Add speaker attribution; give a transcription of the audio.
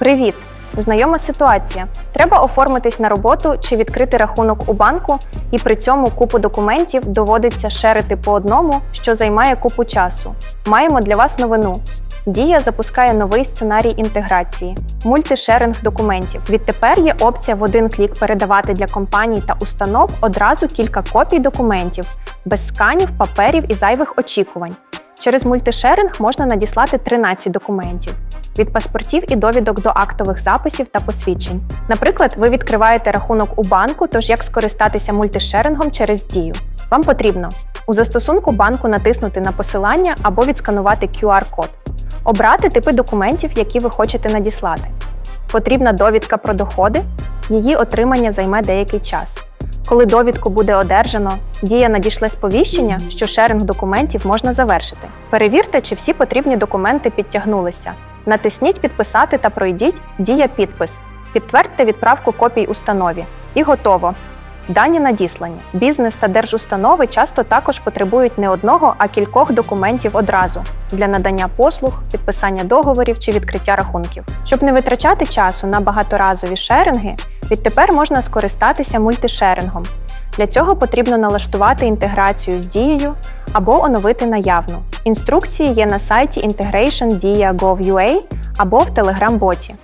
Speaker 1: Привіт! Знайома ситуація. Треба оформитись на роботу чи відкрити рахунок у банку, і при цьому купу документів доводиться шерити по одному, що займає купу часу. Маємо для вас новину. Дія запускає новий сценарій інтеграції мультишеринг документів. Відтепер є опція в один клік передавати для компаній та установ одразу кілька копій документів без сканів, паперів і зайвих очікувань. Через мультишеринг можна надіслати 13 документів від паспортів і довідок до актових записів та посвідчень. Наприклад, ви відкриваєте рахунок у банку, тож як скористатися мультишерингом через дію. Вам потрібно у застосунку банку натиснути на посилання або відсканувати QR-код, обрати типи документів, які ви хочете надіслати. Потрібна довідка про доходи, її отримання займе деякий час. Коли довідку буде одержано, дія надійшле сповіщення, що шеринг документів можна завершити. Перевірте, чи всі потрібні документи підтягнулися. Натисніть Підписати та пройдіть Дія підпис. Підтвердьте відправку копій установі. І готово. Дані надіслані. Бізнес та держустанови часто також потребують не одного, а кількох документів одразу для надання послуг, підписання договорів чи відкриття рахунків. Щоб не витрачати часу на багаторазові шеринги, відтепер можна скористатися мультишерингом. Для цього потрібно налаштувати інтеграцію з дією або оновити наявну. Інструкції є на сайті integration.dia.gov.ua або в Telegram-боті.